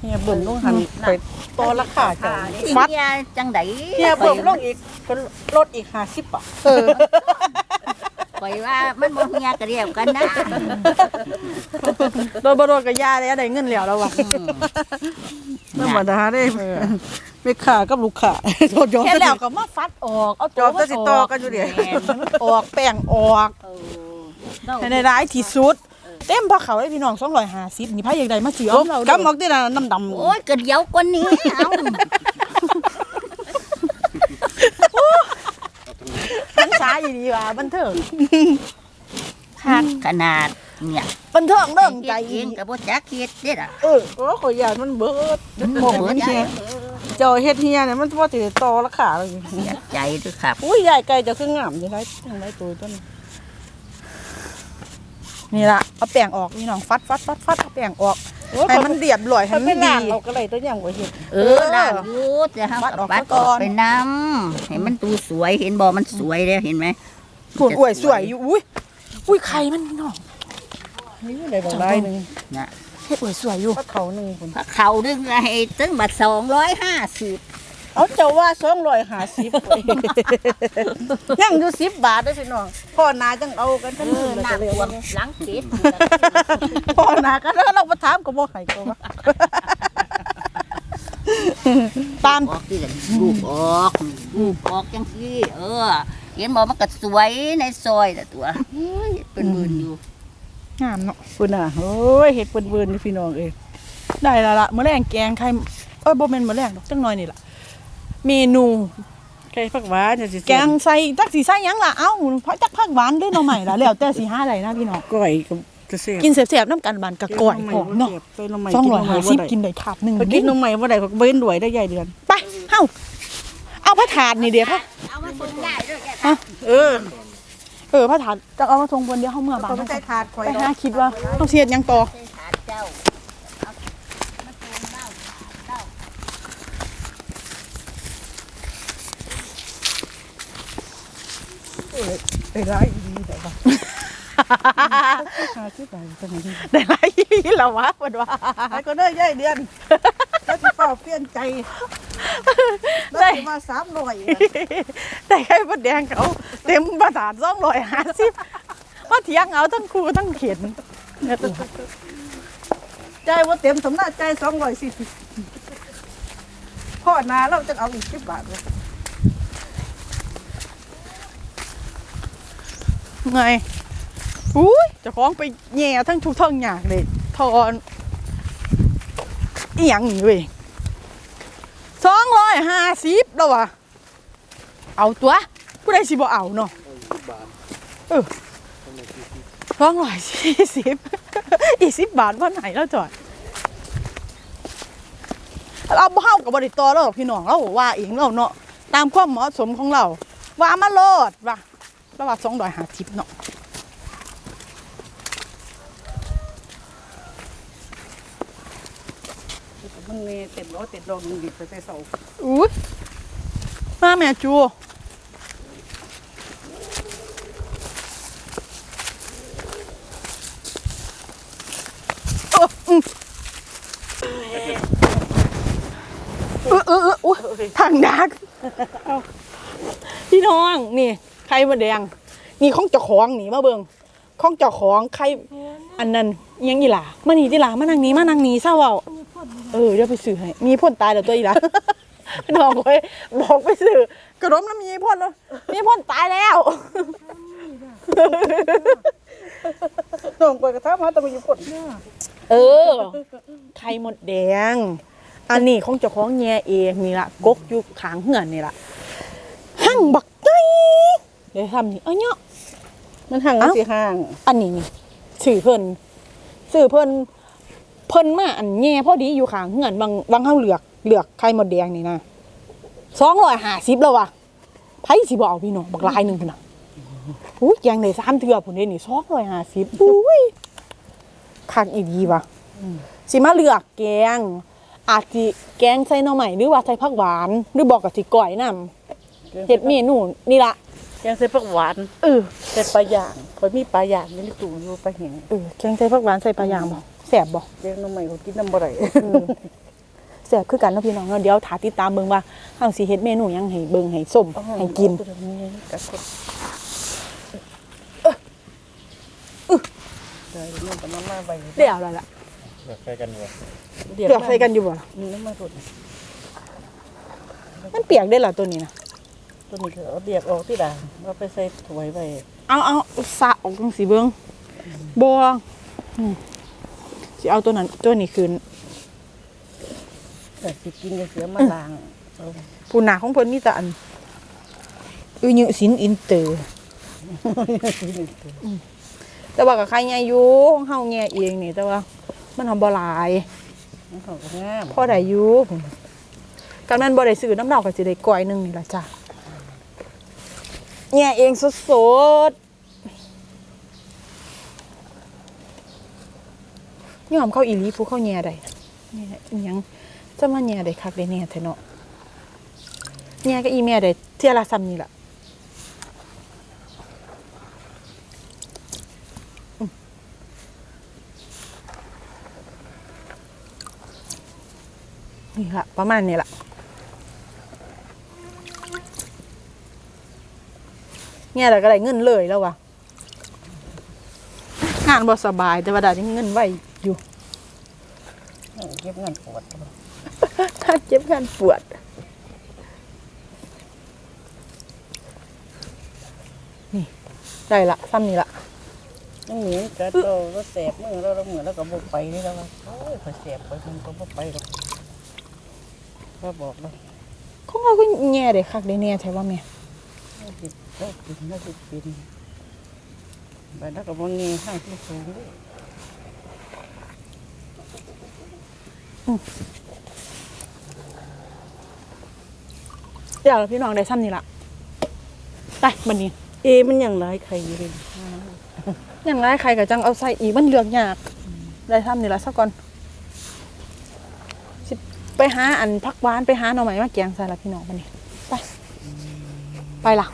เฮียเบิ่มลงหันไปต่อราคาจ้ะฟัฟัดดจังไดเฮียเบิ่มลงอีกก็ลดอีก50บาทเออข่อยว่ามันบ่เฮียก็เรียกกันนะโดนบ่โดนก็ย่าแล้วได้เงินแล้วแล้วว่ะธรรมดาเด้ไม่ขากับลูกค้าโทษยอมเฮ็ดแล้วก็มาฟัดออก เอาจอมก็สิต่อกันอยู่เดี๋ยวออกแป้งออกเออให้ได้ร้ายที่สุด เต็มพระเขาได้พี่น้อง250นี่พายอยากได้มาซื้อเอาเรากำออกที่น่ะน้ำดำโอ้ยก็เดี๋ยวกว่านี้เอามันช้าอีดีว่าบันเทิงคักขนาดเนี่ยบันเทิงเรื่องใจเองก็บ่จักเฮ็ดเด้ล่ะเออโอ้ขอยานมันเบิดบ่เบิดเฮียเจ้าเฮ็ดเฮียเนี่ยมันว่าสิต่อราคาเลยเสียใจด้วยครับอุ้ยใหญ่ไก่เจะคืองามอยู่ได้ทั้งได้ตัวต้น นี่ล่ะเอาแป้งออกพี่น้องฟัดฟัดฟัดฟัดเอาแป้งออกให้มันเรียบร้อยให้ถ้ามัเป็นนดีร้านเราก็เลยตัวอย่างว่าเฮ็ดเออล้างอยู่แต่เฮาวัดอก็อกปัดซะก่อออนกไปนำให้มันดูสวยเห็นบ่มันสวยแล้วเห็นไหมผุนอวยสวยอยู่อุ้ยอุ้ยไข่มันพี่น้องนี่ได้บางรายหนึงน่ะเฮ็ดอวยสวยอยู่พักเขาหนึงคนถ้าเขาดึงให้ตึงบัด250 เอาเจ้าว่า250ยังอยู่10บาทได้อพี่น้องพ่อนาจังเอากันทั้งเอคือนเลยน้าก็เลยท่วว่ามหลังเกตพ่อนาก็แล้วเราบ่ถามก็บ่ให้ก็ว่าตามออกที่กันลูกออกลูกออกจังซี่เออเห็นบ่มันก็สวยในซอยแต่ตัวเฮ้ยเป็นหมื่นอยู่งามเนาะพุ่นน่ะโอ้ยเฮ็ดเบิ่นๆนี่พี่น้องเอ้ยได้และละมื้อแรงแกงไข่เอ้ยบ่แม่นมื้อแรงดอกจังหน่อยนี่ล่ะ เมนูไก่ผักหวานจังสิแกงใส่จักสิใส่หยังล่ะเอ้าเพราะจักผักหวานหรือหน่อใหม่ล่ะแล้วแต่สิหาได้นะพี่น้องก้อยกับกระเสียกินแซ่บๆน้ำกันบานกะก่อยหอมเนาะไปลงใหม่สองร้อยกิห้าลงใหม่สิบบ่ได้กินได้ถาดหนึ่งไปกินนมใหม่บ่ได้ก็เว้นด้วยได้ใหญ่เดือนไปเอ้าเอาพระถาดนี่เดี๋ยวพระเอามาส่งได้ด้วยแกเออเออพระถาดจะเอามาทรงบนเดียวเฮาเมื่อบานก็ไม่ใช่ถาดข่อยไปดอกหาคิดว่าต้องเสียดหยังต่อ ใส่ถาดเจ้า ไอ้ร้ายดีแต่ว่าหาที่ไหนจังนี้ได้หลายอีหล่ะวะเพิ่นว่าไอ้ก็ได้ใหญ่เดือนก็สิเป่าเปลี่ยนใจได้มา300ได้ไข่มดแดงเขาเต็มประสาท250มาเถียงเอาทั้งครูทั้งเขียนใจว่าเต็มสำนักใจ240พ่อนาเราจะเอาอีก10บาทเลย ไงอุ้ยจะคล้าของไปแย่ทั้งทุกทั้งอยากเลยทอนอีหยังนี่เว้ยสองร้อยห้าสิบแล้ววะเอาตัวผู้ใดสิบ่เอาเนาะเออสองร้อยสี่สิบอีสิบบาทวันไหนแล้วจอดเราบ่เฮากับบริตอแล้วพี่น้องเราว่าเองเราเนาะตามความเหมาะสมของเรา ว่ามาโลดว่า ระว่าสองร้อยห้าสิบเนาะมันมีเต็มรถเต็มรถมึงดิไปแต่เสาอุ้ยมาแม่จูเอออืมเออเออเอออุ๊ยทางดักพี่น้อง นี่ ไข่มดแดง นี่ของเจ้าของนี่มาเบิงของเจ้าของไข่อันนั้นอิหยังอีหล่ามานี่ดิหล่ามานั่งนี้มานั่งนี้เศร้าเว้าเออเดี๋ยวไปซื้อให้มีพ่นตายแล้วตัวอีหล่าน้องไว้บอกไปซื้อกระดมแล้วมีพ่นแล้วมีพ่นตายแล้วน้องไปกระทำหาแตะมีผลเออไข่มดแดง อันนี้ของเจ้าของแง่เองนี่ละกกอยู่ขางเหือนนี่ละหั่งบักไก่ เดี๋ยวทำนี่เอาเนาะ มันห่างเอ้า สิห่าง อันนี้นี่สื่อเพิ่นสื่อเพิ่นเพิ่นมาอันแง่พอดีอยู่ขางเหือนบางบางเฮาเหลือกเหลือกไข่มดแดงนี่นะสองร้อยห้าสิบแล้ววะไผสิบ่เอาพี่น้องบักลายหนึ่งพุ่นน่ะอุ้ยแกงได้สามเทื่อพุ่นเด้นี่สองร้อยห้าสิบอุ้ยคักอีดีว่ะสิมาเลือกแกง อาจสิแกงใส่หน่อใหม่หรือว่าใส่ผักหวาน หรือบอกกับสิก้อยนำเฮ็ดเมนูนี่ละ แกงใส่ผักหวานเออใส่ปลาย่างข่อยมีปลาย่างอยู่ในตู้อยู่ปลาแห้งเออแกงใส่ผักหวานใส่ปลาย่างบ่แสบบ่เลี้ยงน้ำใหม่ก็กินน้ำบ่ได้แสบคือกันเนาะพี่น้องเนาะเดี๋ยวถาติดตามเบิ่งว่าเฮาสิเฮ็ดเมนูหยังให้เบิ่งให้ส้มให้กินได้เรื่องกันน้ำมาไปเดี๋ยวแล้วล่ะเลือกใครกันอยู่วะเลือกใส่กันอยู่บ่ล่ะนี่น้ำมาตัวมันเปียกได้เหรอตัวนี้นะ ตัวนี้คือเอาเบียกออกที่ด่างเอาไปใส่ถ้วยไว้เอาเอาสระออกจังสิเบิ่งบ่อืมสิเอาตัวนั้นตัวนี้คืนแต่สิกินจะเสียมาล้างเอาผู้หนาของเพิ่นมีแต่อันอือยืสินอินเตอร์อืมแต่ว่ากับใครแง่อยู่ของเฮาแง่เองนี่แต่ว่า มันทำบ่หลายมันเขาก็งามพอได้อยู่กันแม่นบ่ได้ซื้อน้ำดอกก็สิได้ก้อยหนึงนี่ล่ะจ้ะ แง่เองสดๆยอมเข้าอีลีผู้เข้าแง่ได้นี่แหละอิหยังจะมาแง่ได้คักได้แน่แท้เนาะแง่ก็อีแม่ได้เที่ยละซ้ำนี่แหละนี่ล่ะประมาณนี้ละ เนี่ยแต่ก็ได้เงินเลยแล้ววะงานบ่สบายแต่ว่าได้เงินไว้อยู่เก็บเงินปวดถ้าเจ็บงานปวด นี่ได้ละซ้ำนี่ละยังเหนียวกัดเราเราแสบมือเราเราเหมือนเราก็บกไปนี่แล้วว่าโอ้ยพอแสบไปมันก็บ่ไปหรอกก็บอกเลยของเราก็แง่ได้คักได้แน่ใช่ว่าแม่ เรากินเรากินเราสิกินไปแล้วก็บางนี้ข้างที่สูงด้วยเดี๋ยวพี่น้องได้ซ้ำนี่ละไปมันนี้เอมันยังไรใครอยู่เลยยังไงใครก็จังเอาใส่อีกมันเลือกยาก ได้ซ้ำนี่ละสักก่อนสิไปหาอันพักหวานไปหาหน่อไม้มาแกงใส่ละพี่น้องมันนี่ไป ไปละ